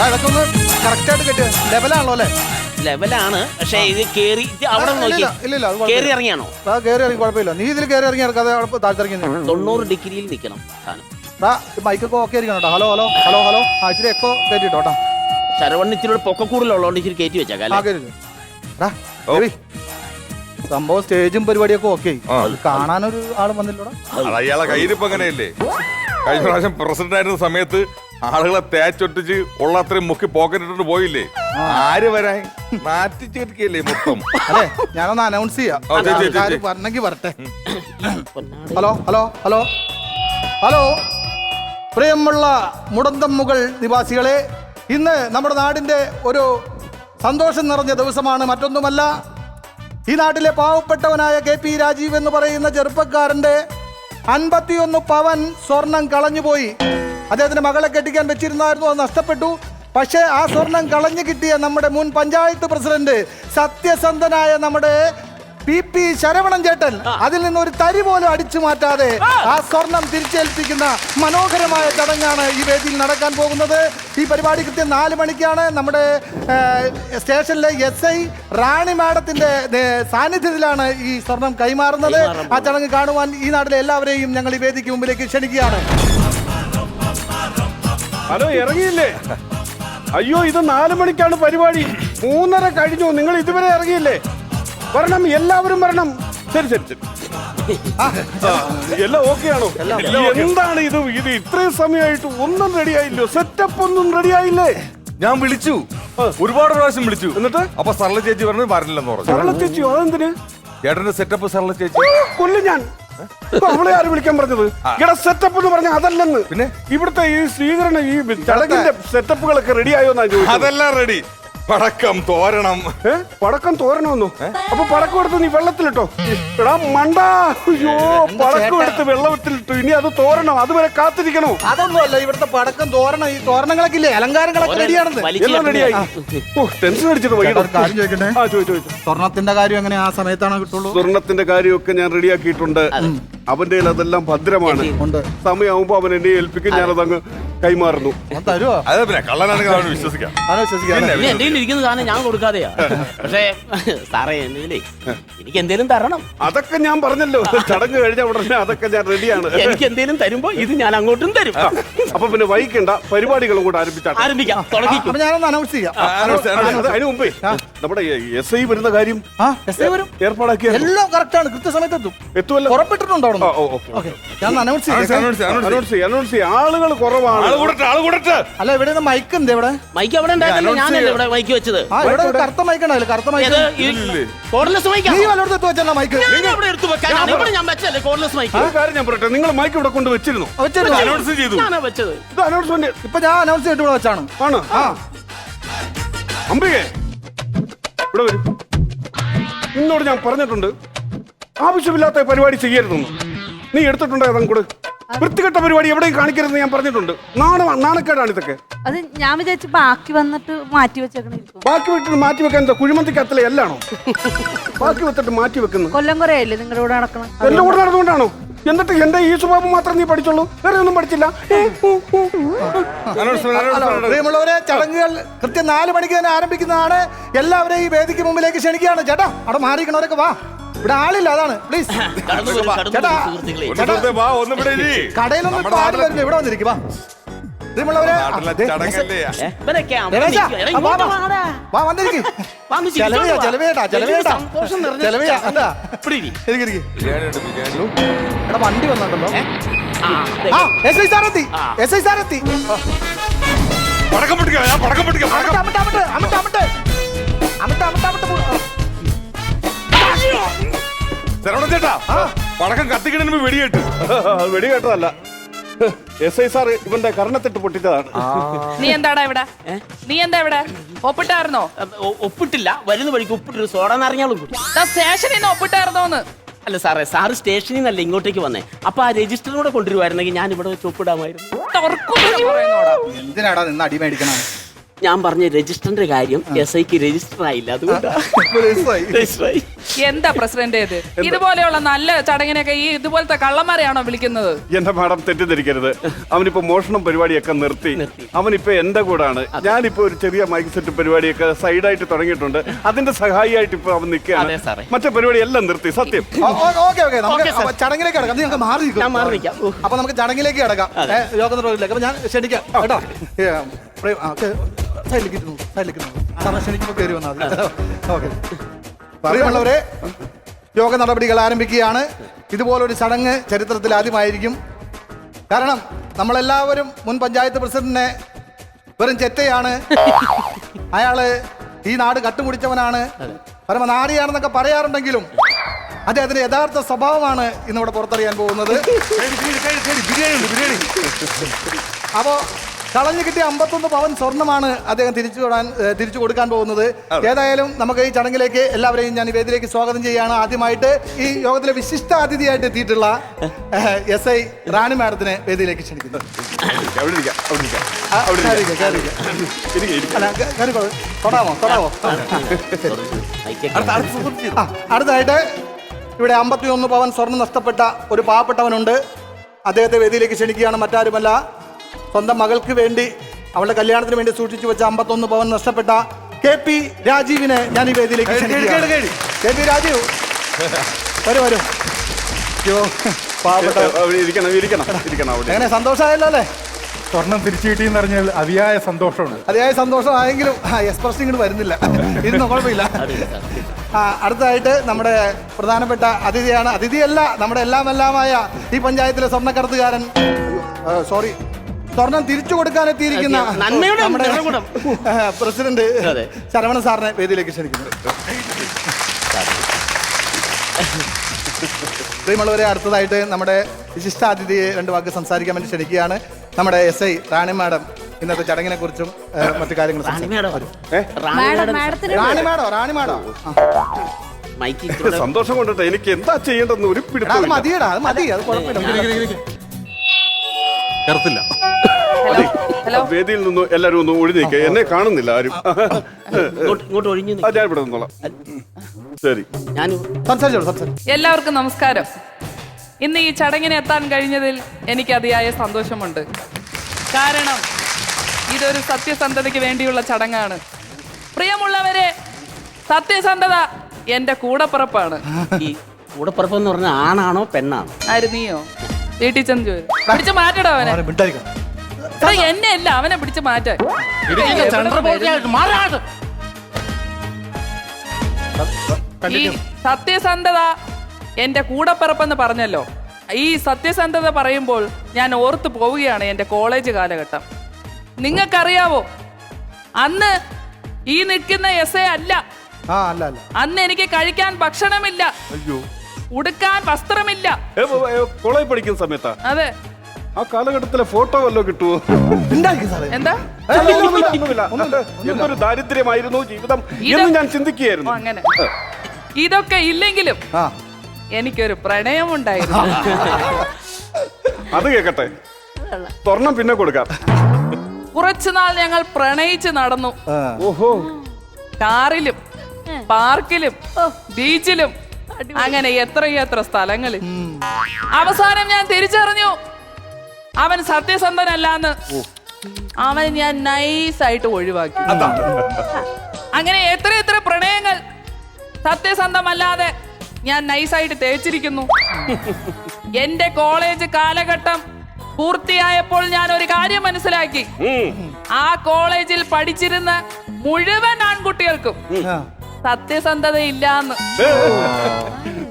ആ, ഇതൊക്കെ ഒന്ന് കറക്റ്റ് ആയിട്ട് കെട്ടിയ. ലെവലാണല്ലോ അല്ലേ? ലെവലാണ് പക്ഷേ ഇത് കേറി ഇത് അവിടെ ആ, നോക്കി. ഇല്ല ഇല്ല അത് കുഴപ്പമില്ല. കേറി ഇറങ്ങിയാണോ? ആ കയറി ഇറങ്ങി കുഴപ്പമില്ല. നീ ഇതിൽ കയറി ഇറങ്ങി ഇറക്കാതെ അവിടെ താഴ്ത്തിറങ്ങി നിന്ന്. തൊണ്ണൂറ് ഡിഗ്രിയിൽ നിൽക്കണം സാധനം. ദാ, ഈ മൈക്കൊക്കെ ഓക്കെ ആയിരിക്കണം കേട്ടോ. ഹലോ ഹലോ ഹലോ ഹലോ ആ ഇച്ചിരി എക്കോ കയറ്റിട്ടോ കേട്ടോ. ശരവണ്ണ ഇച്ചിരി പൊക്കക്കൂടുതലുള്ളതുകൊണ്ട് ഇച്ചിരി കയറ്റി വെച്ചേക്കാം ആ അല്ലേ കയറ്റി രവി, സംഭവം സ്റ്റേജും പരിപാടിയൊക്കെ ഓക്കെ കാണാനൊരു ആളും വന്നില്ലടാ അത് അയാളെ കയ്യിരിപ്പ് അങ്ങനെയല്ലേ? കഴിഞ്ഞ പ്രാവശ്യം പ്രസിഡന്റ് ആയിരുന്ന സമയത്ത് ആളുകളെ തേച്ചൊട്ടിച്ച് ഉള്ള അത്രയും മുക്കി പോക്കറ്റ് ഇട്ടിട്ട് പോയില്ലേ ആര് വരാൻ? നാറ്റിച്ചേർക്കല്ലേ മൊത്തം? അതെ ഞാനൊന്ന് അനൗൺസ് ചെയ്യാം. ആ, ചെയ്യ്, ചെയ്യ്, ആൾക്കാര് ചെയ്യ്. വരണമെങ്കിൽ വരട്ടെ. Hello hello hello. ഹലോ. പ്രിയമുള്ള മുടന്തമ്മുകൾ നിവാസികളെ ഇന്ന് നമ്മുടെ നാടിന്റെ ഒരു സന്തോഷം നിറഞ്ഞ ദിവസമാണ് മറ്റൊന്നുമല്ല. ഈ നാട്ടിലെ പാവപ്പെട്ടവനായ കെ പി രാജീവ് എന്ന് പറയുന്ന ചെറുപ്പക്കാരന്റെ അൻപത്തിയൊന്ന് പവൻ സ്വർണം കളഞ്ഞുപോയി. അദ്ദേഹത്തിന് മകളെ കെട്ടിക്കാൻ വെച്ചിരുന്നായിരുന്നു അത് നഷ്ടപ്പെട്ടു. പക്ഷേ ആ സ്വർണം കളഞ്ഞു കിട്ടിയ നമ്മുടെ മുൻ പഞ്ചായത്ത് പ്രസിഡന്റ് സത്യസന്ധനായ നമ്മുടെ പി പി ശരവണൻ ചേട്ടൻ അതിൽ നിന്ന് ഒരു തരി പോലും അടിച്ചു മാറ്റാതെ ആ. സ്വർണം തിരിച്ചേൽപ്പിക്കുന്ന മനോഹരമായ ചടങ്ങാണ് ഈ വേദിയിൽ നടക്കാൻ പോകുന്നത്. ഈ പരിപാടി കൃത്യം നാല് മണിക്കാണ് നമ്മുടെ സ്റ്റേഷനിലെ എസ് ഐ റാണി മാഡത്തിന്റെ സാന്നിധ്യത്തിലാണ് ഈ സ്വർണം കൈമാറുന്നത്. ആ ചടങ്ങ് കാണുവാൻ ഈ നാട്ടിലെ എല്ലാവരെയും ഞങ്ങൾ ഈ വേദിക്ക് മുമ്പിലേക്ക് ക്ഷണിക്കുകയാണ്. ഹലോ ഇറങ്ങിയില്ലേ? അയ്യോ ഇത് നാലു മണിക്കാണ് പരിപാടി. മൂന്നര കഴിഞ്ഞു. നിങ്ങൾ ഇതുവരെ ഇറങ്ങിയില്ലേ? വരണം എല്ലാവരും വരണം. ശരി ശരി ശരി. എല്ലാം ഓക്കെ ആണോ? എന്താണ് ഇത്? ഇത് ഇത്രയും സമയമായിട്ട് ഒന്നും റെഡി ആയില്ലോ. സെറ്റപ്പ് ഒന്നും റെഡി ആയില്ലേ? ഞാൻ വിളിച്ചു. ഒരുപാട് പ്രാവശ്യം വിളിച്ചു. എന്നിട്ട്? അപ്പൊ സർല ചേച്ചി പറഞ്ഞു വരണില്ലെന്ന് പറഞ്ഞു. സരള ചേച്ചി അതെന്തിന്? ചേട്ടന്റെ സെറ്റപ്പ് സർല ചേച്ചി. കൊല്ലു ഞാൻ. അവളെ ആര് വിളിക്കാൻ പറഞ്ഞത്? ഇവിടെ സെറ്റപ്പ് എന്ന് പറഞ്ഞ അതല്ലെന്ന്. പിന്നെ? ഇവിടുത്തെ ഈ സ്വീകരണ ഈ ചടങ്ങിന്റെ സെറ്റപ്പുകളൊക്കെ റെഡി ആയോ എന്നാ ചോദിച്ചത്? അതെല്ലാം റെഡി പടക്കം തോരണം. ഏ? പടക്കം തോരണമെന്നോ? അപ്പൊ പടക്കം എടുത്ത് നീ വെള്ളത്തിലിട്ടോ. എടാ മണ്ട. അയ്യോ പടക്കം എടുത്ത് വെള്ളത്തിലിട്ടു. ഇനി അത് തോരണം. അതുവരെ കാത്തിരിക്കണോ? അതൊന്നും അല്ല ഇവിടുത്തെ പടക്കം തോരണം. ഈ തോരണങ്ങളൊക്കെ ഇല്ലേ? അലങ്കാരങ്ങളൊക്കെ റെഡിയാണെന്ന്. എല്ലാം റെഡിയായി. ഓ ടെൻഷൻ അടിച്ചത് വൈകിട്ട് കാര്യം ചോദിക്കട്ടെ? ആ ചോദിച്ചു ചോദിച്ചു സ്വർണത്തിന്റെ കാര്യം എങ്ങനെ ആ സമയത്താണ് കിട്ടുള്ളൂ? സ്വർണത്തിന്റെ കാര്യമൊക്കെ ഞാൻ റെഡിയാക്കിയിട്ടുണ്ട്. അവന്റെ കയ്യിൽ അതെല്ലാം ഭദ്രമാണ്. സമയമാകുമ്പോ അവൻ എന്നെ ഏൽപ്പിക്കും. ഞാനതങ്ങ് കൈമാറുന്നു. അത് തരുമോ അതെ പിന്നെ കള്ളനാണെങ്കിൽ അവന് വിശ്വസിക്കാം. അത് വിശ്വസിക്കാം? പിന്നെ, ഇനി എന്റെ കയ്യിൽ ഇരിക്കുന്ന സാധനം ഞാൻ കൊടുക്കാതെയാ. പക്ഷേ സാറേ എനിക്ക് എന്തേലും തരണം. അതൊക്കെ ഞാൻ പറഞ്ഞല്ലോ. ചടങ്ങ് കഴിഞ്ഞ ഉടനെ അതൊക്കെ ഞാൻ റെഡിയാണ്. എനിക്ക് എന്തേലും തരുമ്പോ ഇത് ഞാൻ അങ്ങോട്ടും തരും. അപ്പൊ പിന്നെ വൈകണ്ട പരിപാടികളും കൂടെ ആരംഭിച്ചാണ് ആരംഭിക്കാം തുടങ്ങിക്കും. അപ്പൊ ഞാനൊന്ന് അനൗൺസ് ചെയ്യാം. മുമ്പേ നമ്മുടെ എസ് ഐ വരുന്ന കാര്യം ആ എസ് ഐ വരും. ഏർപ്പാടാക്കിയ എല്ലാം കറക്റ്റ് ആണ്. കൃത്യസമയത്ത് എത്തും. എത്തുമല്ലോ ഉറപ്പിട്ടിട്ടുണ്ടോ അവിടെ ഞാൻ അനൗൺസ് ചെയ്യാം. അനൗൺസ് ചെയ്യ്, അനൗൺസ് ചെയ്യ്. ആളുകൾ കുറവാണ്. അല്ല ഇവിടെ നിന്ന് മൈക്ക് ഉണ്ട് ഇവിടെ. മൈക്ക് അവിടെ ഉണ്ടായിരുന്നല്ലോ ഞാനല്ലേ ഇവിടെ മൈക്ക് വെച്ചത്. ആ ഇവിടെ ഒരു കറുത്ത മൈക്ക് ഉണ്ടാവില്ല കറുത്ത മൈക്ക് ഏത്? കോർലെസ് മൈക്കാ നീ വല്ലയിടത്ത് വെച്ചാ മൈക്ക് ഞാൻ അവിടെ എടുത്തു ഇവിടെ ഞാൻ വെച്ചല്ലേ കോർലെസ് മൈക്ക് ഒരു കാര്യം ഞാൻ പറയട്ടെ. നിങ്ങൾ മൈക്ക് ഇവിടെ കൊണ്ട് വെച്ചിരുന്നു? വെച്ചിരുന്നു. അനൗൺസ് ചെയ്തു. ഞാനാ വെച്ചത്. ഇത് അനൗൺസ്മെന്റ് ഇപ്പൊ ഞാൻ അനൗൺസ് ചെയ്തിട്ട് ഇവിടെ വെച്ചാണ്. ആണ്? ആ. ഇവിടെ വരും. നിന്നോട് ഞാൻ പറഞ്ഞിട്ടുണ്ട്. ആവശ്യമില്ലാത്ത പരിപാടി ചെയ്യരുതെന്ന്. നീ എടുത്തിട്ടുണ്ടോ കൂടെ? വൃത്തികെട്ട പരിപാടി എവിടെയും കാണിക്കരുതെന്ന് ഞാൻ പറഞ്ഞിട്ടുണ്ട്. നാണ നാണക്കേടാണ് ഇതൊക്കെ. അത് ഞാൻ വിചാരിച്ചു ബാക്കി വന്നിട്ട് മാറ്റി വെച്ചേക്കണിരിക്കും ബാക്കി വിട്ടിട്ട് മാറ്റി വെക്കാൻ എന്താ കുഴിമന്തി കത്തല എല്ലാണോ? ബാക്കി വെച്ചിട്ട് മാറ്റി വെക്കുന്നു. കൊല്ലം കുറെ അല്ലേ നിങ്ങളുടെ കൂടെ നടക്കണം? എന്റെ കൂടെ നടന്നുകൊണ്ടാണോ? എന്നിട്ട് എന്റെ ഈ സ്വഭാവം മാത്രം നീ പഠിച്ചുള്ളൂ വേറെ ഒന്നും പഠിച്ചില്ല. പ്രിയമുള്ളവരെ ചടങ്ങുകൾ കൃത്യം നാല് മണിക്ക് തന്നെ ആരംഭിക്കുന്നതാണ്. എല്ലാവരെയും ഈ വേദിക്ക് മുമ്പിലേക്ക് ക്ഷണിക്കുകയാണ്. ചേട്ടാ അവിടെ മാറിയിരിക്കണവരൊക്കെ വാ. ഇവിടെ ആളില്ല അതാണ് പ്ലീസ് കടന്നു വരും കടന്നു ചേട്ടാ. വരും സുഹൃത്തുക്കളെ ഒന്ന് വെറുതെ വാ ഒന്ന് ഇവിടെ ഇരി. കടയിലൊന്നും നമ്മുടെ ആരും ഇവിടെ വന്നിരിക്കും വാ ഇതിമുള്ളവരെ നാട്ടിലെ ചടങ്ങല്ലേ നിൽക്കുക. എടാ, വാ, ഇങ്ങോട്ട് വാ. വാടാ. വാ വന്നിരിക്കും ചിരിച്ചോണ്ട് ചെലവിയാ വാ. ചെലവേട്ടാ വലിയൊരു ചെലവേട്ടാ സന്തോഷം നിറഞ്ഞ ചെലവിയാ എന്താ ഇവിടെ ഇരി. ഇരിക്ക്, ഇരിക്ക്. ബിരിയാണി ഉണ്ട് ബിരിയാണി എടാ വണ്ടി വന്നിട്ടുണ്ടല്ലോ ഏ? ആ, എസ് ഐ സാർ എത്തി ആ. എസ് ഐ സാർ എത്തി പടക്കം പൊട്ടിക്കാം ഞാൻ പടക്കം പൊട്ടിക്കാം അമിട്ട് പടക്കം അമിട്ട് അമിട്ട് അമിട്ട് അമിട്ട് അമിട്ട് അമിട്ട് അമിട്ട് പോ- ചേട്ടാ പടക്കം കത്തിക്കണതിന് മുമ്പ് വെടികേട്ടതല്ല വെടി കേട്ടതല്ല എസ് ഐ സാർ ഇവന്റെ കർണത്തിട്ട് പൊട്ടിച്ചതാണ്. നീ എന്താടാ ഇവിടെ? നീ എന്താ ഇവിടെ? ഒപ്പിട്ടായിരുന്നോ? ഒപ്പിട്ടില്ല. വരുന്ന വഴിക്ക് ഒപ്പിട്ടൊരു സോഡ നിറഞ്ഞാളും സ്റ്റേഷനിൽ നിന്ന് ഒപ്പിട്ടായിരുന്നോന്ന്. അല്ല സാറേ സാറ് സ്റ്റേഷനിൽ നിന്നല്ല ഇങ്ങോട്ടേക്ക് വന്നേ. അപ്പൊ ആ രജിസ്റ്ററും കൂടെ കൊണ്ടുവരുവായിരുന്നെങ്കിൽ ഞാൻ ഇവിടെ വെച്ച് ഒപ്പിടാമായിരുന്നു. എന്തിനാടാ നിന്ന് അടി മേടിക്കണം? ഞാൻ പറഞ്ഞ രജിസ്റ്ററിന്റെ കാര്യം എസ് ഐക്ക് രജിസ്റ്റർ ആയില്ല അതുകൊണ്ടാണ് രജിസ്റ്റർ ആയി എന്താ പ്രസിഡന്റ് ഇത്? ഇതുപോലെയുള്ള നല്ല ചടങ്ങിനൊക്കെ ഈ ഇതുപോലത്തെ കള്ളന്മാരെയാണോ വിളിക്കുന്നത്? എന്റെ മാഡം തെറ്റിദ്ധരിക്കരുത്. അവനിപ്പോ മോഷണം പരിപാടിയൊക്കെ നിർത്തി. അവനിപ്പോ എന്റെ കൂടാണ്. ഞാനിപ്പോ ഒരു ചെറിയ മൈക്ക് സെറ്റ് പരിപാടിയൊക്കെ സൈഡായിട്ട് തുടങ്ങിയിട്ടുണ്ട്. അതിന്റെ സഹായിയായിട്ട് ഇപ്പൊ അവൻ അതെ, നിൽക്കുകയാണ് മറ്റേ പരിപാടി എല്ലാം നിർത്തി സത്യം. Okay okay. നമുക്ക് ചടങ്ങിലേക്ക് കിടക്കാം. മാറി നിൽക്കാം. അപ്പൊ നമുക്ക് ചടങ്ങിലേക്ക് കിടക്കാം. യോഗ അപ്പൊ ഞാൻ ക്ഷണിക്കാം. കേട്ടോ. സൈഡിലേക്ക് ഇരുന്നു, സൈഡിലേക്ക് ഇരുന്നു. സാറിനെ ക്ഷണിക്കുമ്പോൾ കയറി വന്നാൽ ഓക്കെ. പ്രിയമുള്ളവരെ യോഗ നടപടികൾ ആരംഭിക്കുകയാണ്. ഇതുപോലൊരു ചടങ്ങ് ചരിത്രത്തിൽ ആദ്യമായിരിക്കും. കാരണം നമ്മളെല്ലാവരും മുൻ പഞ്ചായത്ത് പ്രസിഡന്റിനെ വെറും ചെറ്റയാണ്. അയാൾ ഈ നാട് കട്ടുമുടിച്ചവനാണ്. പരമനാരിയാണെന്നൊക്കെ പറയാറുണ്ടെങ്കിലും അദ്ദേഹത്തിന്റെ യഥാർത്ഥ സ്വഭാവമാണ് ഇന്നിവിടെ പുറത്തറിയാൻ പോകുന്നത്. അപ്പോ കളഞ്ഞു കിട്ടിയ അമ്പത്തൊന്ന് പവൻ സ്വർണമാണ് അദ്ദേഹം തിരിച്ചു വിടാൻ തിരിച്ചു കൊടുക്കാൻ പോകുന്നത്. ഏതായാലും നമുക്ക് ഈ ചടങ്ങിലേക്ക് എല്ലാവരെയും ഞാൻ വേദിയിലേക്ക് സ്വാഗതം ചെയ്യുകയാണ്. ആദ്യമായിട്ട് ഈ യോഗത്തിലെ വിശിഷ്ട അതിഥിയായിട്ട് എത്തിയിട്ടുള്ള എസ് ഐ റാണി മാഡത്തിനെ വേദിയിലേക്ക് ക്ഷണിക്കുന്നു. തൊടാമോ തൊടാമോ അടുത്തതായിട്ട് ഇവിടെ അമ്പത്തി ഒന്ന് പവൻ സ്വർണം നഷ്ടപ്പെട്ട ഒരു പാവപ്പെട്ടവനുണ്ട്. അദ്ദേഹത്തെ വേദിയിലേക്ക് ക്ഷണിക്കുകയാണ് മറ്റാരുമല്ല. സ്വന്തം മകൾക്ക് വേണ്ടി അവളുടെ കല്യാണത്തിന് വേണ്ടി സൂക്ഷിച്ചു വെച്ച അമ്പത്തൊന്ന് പവൻ നഷ്ടപ്പെട്ട കെ പി രാജീവിനെ ഞാൻ ഈ വേദിയിലേക്ക് കെ പി രാജീവ് വരൂ വരൂ. എങ്ങനെ സന്തോഷമായല്ലോ അല്ലേ? സ്വർണം തിരിച്ചു കിട്ടിയെന്ന് പറഞ്ഞാൽ അതിയായ സന്തോഷമാണ്. അതിയായ സന്തോഷമായെങ്കിലും എക്സ്പ്രഷൻ ഇങ്ങോട്ട് വരുന്നില്ല. ഇരുന്നോ കുഴപ്പമില്ല. ആ, അടുത്തതായിട്ട് നമ്മുടെ പ്രധാനപ്പെട്ട അതിഥിയാണ്. അതിഥിയല്ല നമ്മുടെ എല്ലാം എല്ലാമായ ഈ പഞ്ചായത്തിലെ സ്വർണക്കടത്തുകാരൻ. സോറി സ്വർണം തിരിച്ചു കൊടുക്കാൻ എത്തിയിരിക്കുന്ന നന്മയുടെ നമ്മുടെ നിറകുടം. പ്രസിഡന്റ്. ശരവണ സാറിനെ വേദിയിലേക്ക് ക്ഷണിക്കുന്നു. പ്രിയമുള്ളവരെ അടുത്തതായിട്ട് നമ്മുടെ വിശിഷ്ടാതിഥിയെ രണ്ട് വാക്ക് സംസാരിക്കാൻ വേണ്ടി ക്ഷണിക്കുകയാണ് നമ്മുടെ എസ് ഐ റാണി മാഡം. ഇന്നത്തെ ചടങ്ങിനെ കുറിച്ചും മറ്റു കാര്യങ്ങളും റാണി. റാണി മാഡം റാണി മാഡോ റാണി മാഡോ. ആ. മൈക്ക് ഇച്ചിരൂടെ സന്തോഷം കൊണ്ടിട്ട് എനിക്ക് എന്താ ചെയ്യേണ്ടെന്ന് ഒരു എടാ, അത് മതിയടാ അത് മതി അത് കുഴപ്പമില്ല. വേദിയിൽ നിന്ന് എല്ലാരും ഒന്ന് ഒഴി നീക്കുക എന്നെ കാണുന്നില്ല ആരും. ഇങ്ങോട്ട് ഇങ്ങോട്ട് ഒഴിഞ്ഞു ആ, ഞാൻ ഇവിടെ നിന്നോളാം. ശരി. ഞാൻ സംസാരിച്ചോളൂ സംസാരിച്ചു എല്ലാവർക്കും നമസ്കാരം. ഇന്ന് ഈ ചടങ്ങിന് എത്താൻ കഴിഞ്ഞതിൽ എനിക്ക് അതിയായ സന്തോഷമുണ്ട്. കാരണം ഇതൊരു സത്യസന്ധതയ്ക്ക് വേണ്ടിയുള്ള ചടങ്ങാണ്. പ്രിയമുള്ളവരെ സത്യസന്ധത എന്റെ കൂടപ്പിറപ്പാണ്. ഈ കൂടപ്പുറപ്പ് എന്ന് പറഞ്ഞ ആണാണോ പെണ്ണാണോ? ആര് നീയോ? വീട്ടിൽ ചെന്ന് ചോദിച്ചു പിടിച്ച് മാറ്റടോ അവനെ. മിണ്ടായിരിക്കണം എന്നെ അല്ല അവനെ പിടിച്ച് മാറ്റാൻ. എവിടെ വരുന്നു? ഈ സത്യസന്ധത എന്റെ കൂടപ്പിറപ്പെന്ന് പറഞ്ഞല്ലോ. ഈ സത്യസന്ധത പറയുമ്പോൾ ഞാൻ ഓർത്തു പോവുകയാണ് എന്റെ കോളേജ് കാലഘട്ടം. നിങ്ങൾക്കറിയാവോ? അന്ന് ഈ നിൽക്കുന്ന എസ് എ അല്ല. ആ അല്ല അല്ല. അന്ന് എനിക്ക് കഴിക്കാൻ ഭക്ഷണമില്ല. അയ്യോ. ഉടുക്കാൻ വസ്ത്രമില്ല. കോളേജ് പഠിക്കുന്ന സമയത്താ? അതെ. ആ കാലഘട്ടത്തിലെ ഫോട്ടോ വല്ലോ കിട്ടുമോ എന്താ. എന്തൊരു ദാരിദ്ര്യമായിരുന്നു ജീവിതം എന്ന് ഞാൻ ഓ, ചിന്തിക്കുകയായിരുന്നു അങ്ങനെ. ഇതൊക്കെ ഇല്ലെങ്കിലും എനിക്കൊരു പ്രണയമുണ്ടായിരുന്നു. അത് കേക്കട്ടെ. സ്വർണം പിന്നെ കൊടുക്കാം. കുറച്ചുനാൾ ഞങ്ങൾ പ്രണയിച്ച് നടന്നു. ഓഹോ. കാറിലും പാർക്കിലും ബീച്ചിലും അങ്ങനെ എത്രയെത്ര സ്ഥലങ്ങളിൽ. അവസാനം ഞാൻ തിരിച്ചറിഞ്ഞു. അവൻ സത്യസന്ധനല്ലാന്ന്. അവൻ ഞാൻ നൈസായിട്ട് ഒഴിവാക്കി. അങ്ങനെ എത്ര എത്ര പ്രണയങ്ങൾ സത്യസന്ധമല്ലാതെ ഞാൻ നൈസായിട്ട് തേച്ചിരിക്കുന്നു. എന്റെ കോളേജ് കാലഘട്ടം പൂർത്തിയായപ്പോൾ ഞാൻ ഒരു കാര്യം മനസ്സിലാക്കി. ആ കോളേജിൽ പഠിച്ചിരുന്ന മുഴുവൻ ആൺകുട്ടികൾക്കും. സത്യസന്ധത ഇല്ലാന്ന്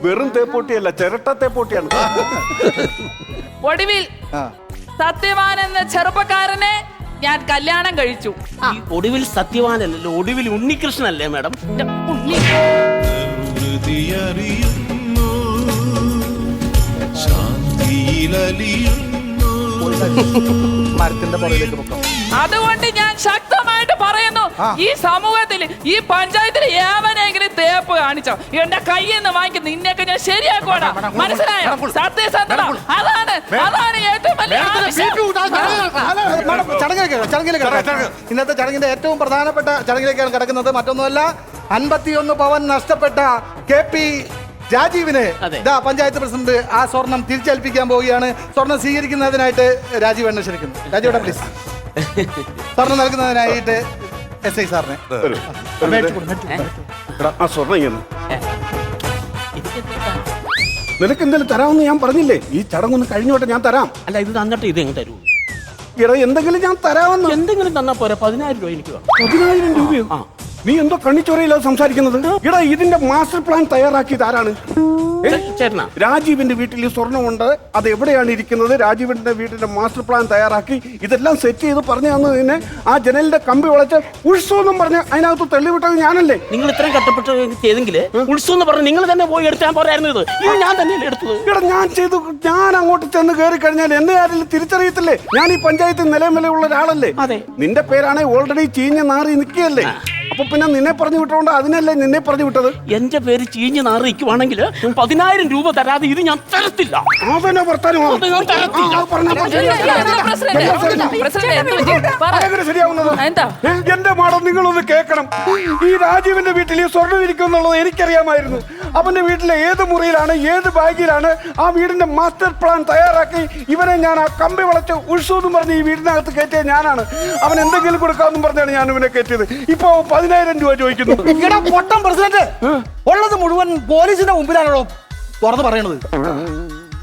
വെറും തേപ്പൂട്ടിയല്ല ചിരട്ട തേപ്പൂട്ടിയാണ്. ഒടുവിൽ. സത്യവാൻ എന്ന ചെറുപ്പക്കാരനെ ഞാൻ കല്യാണം കഴിച്ചു. ഈ ഒടുവിൽ സത്യവാനല്ലല്ലോ ഒടുവിൽ ഉണ്ണികൃഷ്ണനല്ലേ മാഡം? ഹൃതിയറിയുന്നു ശാന്തിയിലലിയുന്നു. മരത്തിന്റെ പുറകിലേക്ക് പൊക്കം. അതുകൊണ്ട് ഞാൻ പറയുന്നു ഈ സമൂഹത്തിൽ ഈ പഞ്ചായത്തിൽ ഏവനെങ്കിലും തേപ്പ് കാണിച്ചോ? എന്റെ കയ്യിൽ നിന്ന് വാങ്ങിക്കുന്ന നിന്നെയൊക്കെ ഞാൻ ശരിയാക്കോടാ മനസ്സിലായോ? സത്യസന്ധത അതാണ് അതാണ് ഏറ്റവും വലിയ ചടങ്ങിലേക്ക് ചടങ്ങിലേക്ക് ഇന്നത്തെ ചടങ്ങിന്റെ ഏറ്റവും പ്രധാനപ്പെട്ട ചടങ്ങിലേക്കാണ് കിടക്കുന്നത്. മറ്റൊന്നുമല്ല അൻപത്തിയൊന്ന് പവൻ നഷ്ടപ്പെട്ട കെ പി രാജീവിന് ഇതാ പഞ്ചായത്ത് പ്രസിഡന്റ് ആ സ്വർണം തിരിച്ചേൽപ്പിക്കാൻ പോവുകയാണ്. സ്വർണം സ്വീകരിക്കുന്നതിനായിട്ട് രാജീവ് അന്വേഷിക്കുന്നു രാജീവ് രാജീവിടെ പ്ലീസ് സ്വർണം നൽകുന്നതിനായിട്ട് എസ് ഐ സാറിനെ. മേടിച്ചു കൊടു, മേടിച്ചു കൊടു. എടാ, ആ സ്വർണം ഇങ്ങനെ. നിനക്ക് എന്തെങ്കിലും തരാമെന്ന് ഞാൻ പറഞ്ഞില്ലേ? ഈ ചടങ്ങൊന്ന് കഴിഞ്ഞോട്ടെ ഞാൻ തരാം. അല്ല ഇത് തന്നിട്ട് ഇത് എങ്ങനെ തരൂ? എടാ എന്തെങ്കിലും ഞാൻ തരാമെന്ന്. എന്തെങ്കിലും തന്നാ പോരാ? പതിനായിരം രൂപ എനിക്ക് വേണം. പതിനായിരം രൂപയോ? ആ. നീ എന്തോ കണ്ണിച്ചോറയില്ലാതെ സംസാരിക്കുന്നത്? ഇടാ ഇതിന്റെ മാസ്റ്റർ പ്ലാൻ തയ്യാറാക്കിയത് ആരാണ്? ചേട്ടനാ. രാജീവിന്റെ വീട്ടിൽ ഈ സ്വർണമുണ്ട് അത് എവിടെയാണ് ഇരിക്കുന്നത്? രാജീവിന്റെ വീട്ടിന്റെ മാസ്റ്റർ പ്ലാൻ തയ്യാറാക്കി. ഇതെല്ലാം സെറ്റ് ചെയ്ത് പറഞ്ഞു തന്നതിന് ആ ജനലിന്റെ കമ്പി വളച്ച് ഉത്സവം പറഞ്ഞ് അതിനകത്ത് തെളിവിട്ടത് ഞാനല്ലേ? നിങ്ങൾ ഇത്രയും കഷ്ടപ്പെട്ട് ചെയ്തെങ്കിൽ ഉത്സവം എന്ന് പറഞ്ഞ് നിങ്ങൾ തന്നെ പോയി എടുത്താൽ പോരായിരുന്നു ഇത്. ഇത് ഞാൻ തന്നെയല്ലേ എടുത്തത്. ഇവിടെ ഞാൻ ചെയ്തു. ഞാൻ അങ്ങോട്ട് ചെന്ന് കയറി കഴിഞ്ഞാൽ എന്നെ ആരെങ്കിലും തിരിച്ചറിയത്തില്ലേ? ഞാൻ ഈ പഞ്ചായത്തിൽ നിലവിലുള്ള ഒരാളല്ലേ? അതെ. നിന്റെ പേരാണെ ഓൾറെഡി ചീഞ്ഞ നാറി നിൽക്കുകയല്ലേ? അപ്പൊ പിന്നെ നിന്നെ പറഞ്ഞു വിട്ടോണ്ട് അതിനല്ലേ നിന്നെ പറഞ്ഞു വിട്ടത് എന്റെ പേര് ചീഞ്ഞ് നാറിക്കുവാണെങ്കിൽ പതിനായിരം രൂപ തരാതെ ഇത് ഞാൻ തരത്തില്ല അവനെ വർത്താനമാ. അത് ഞാൻ തരത്തില്ല. ആ, പറഞ്ഞ. എന്താ പ്രസിഡന്റ്? പ്രസിഡന്റ് എന്ത് പറ്റി? പറ. അതെങ്ങനെ ശരിയാവുന്നത് എന്താ? ഏ, എന്റെ മാഡം നിങ്ങളൊന്ന് കേൾക്കണം ഈ രാജീവിന്റെ വീട്ടിൽ ഈ സ്വർണം ഇരിക്കും എന്നുള്ളത് എനിക്കറിയാമായിരുന്നു അവന്റെ വീട്ടിലെ ഏത് മുറിയിലാണ് ഏത് ബാഗിലാണ് ആ വീടിന്റെ മാസ്റ്റർ പ്ലാൻ തയ്യാറാക്കി. ഇവനെ ഞാൻ ആ കമ്പി വളച്ച് ഉഴിച്ചു എന്ന് പറഞ്ഞ് ഈ വീടിനകത്ത് കയറ്റിയ ഞാനാണ്. അവൻ എന്തെങ്കിലും കൊടുക്കാമെന്നും പറഞ്ഞാണ് ഞാൻ ഇവനെ കയറ്റിയത്. ഇപ്പൊ പതിനായിരം രൂപ ചോദിക്കുന്നു. പൊട്ടം പ്രസിഡന്റ്. ഉള്ളത് മുഴുവൻ പോലീസിന്റെ മുമ്പിലാണല്ലോ തുറന്ന് പറയണത്.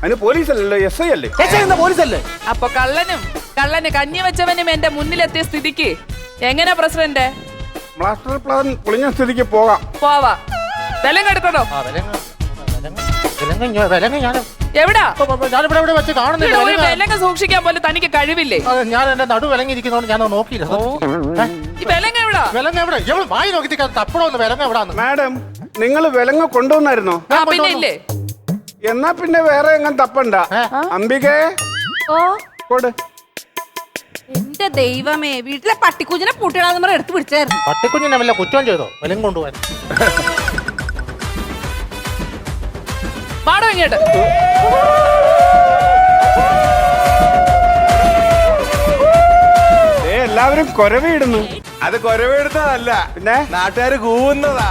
അതിന് പോലീസല്ലല്ലോ എസ് ഐ അല്ലേ? എസ് ഐ എന്ന പോലീസല്ലേ? അപ്പൊ കള്ളനും കള്ളന് കഞ്ഞി വെച്ചവനും എന്റെ മുന്നിലെത്തിയ സ്ഥിതിക്ക് എങ്ങനെ പ്രസിഡന്റ്? മാസ്റ്റർ പ്ലാൻ പൊളിഞ്ഞ സ്ഥിതിക്ക് പോകാം. പോവാ. വിലം കെടുക്കണോ എവിടാ? ഞാനിവിടെ ഇവിടെ വെച്ച് കാണുന്നില്ല. ഇവിടെ ഒരു വിലങ്ങ- വിലങ്ങ സൂക്ഷിക്കാൻ പോലും തനിക്ക് കഴിവില്ലേ? അത് ഞാൻ എന്റെ നടു വിലങ്ങിയിരിക്കുന്നോണ്ട് ഞാൻ നോക്കിയില്ല. ഏ? ഈ വിലങ്ങ എവിടാ? വിലങ്ങ എവിടെ? എവിടെ വായി നോക്കി തപ്പടൊന്ന് വിലങ്ങ എവിടാന്ന്? മാഡം നിങ്ങൾ വിലങ്ങ കൊണ്ടുവന്നായിരുന്നോ? ആ പിന്നെ ഇല്ലേ എന്നാ പിന്നെ വേറെ എങ്ങനെ തപ്പണ്ട. അംബികേ ഓ. കൊട് എന്റെ ദൈവമേ വീട്ടിലെ പട്ടിക്കുഞ്ഞിനെ പറഞ്ഞ് എടുത്തു പിടിച്ചായിരുന്നു. പട്ടിക്കുഞ്ഞിനെ വല്ല കുറ്റം ചെയ്തോ? വിലങ്ങ് കൊണ്ടുപോകാൻ. മാടോ ഇങ്ങോട്ട്. എല്ലാവരും കൊരവിടുന്നു അത് കൊരവെടുത്തതല്ല പിന്നെ? നാട്ടുകാർ കൂവുന്നതാ.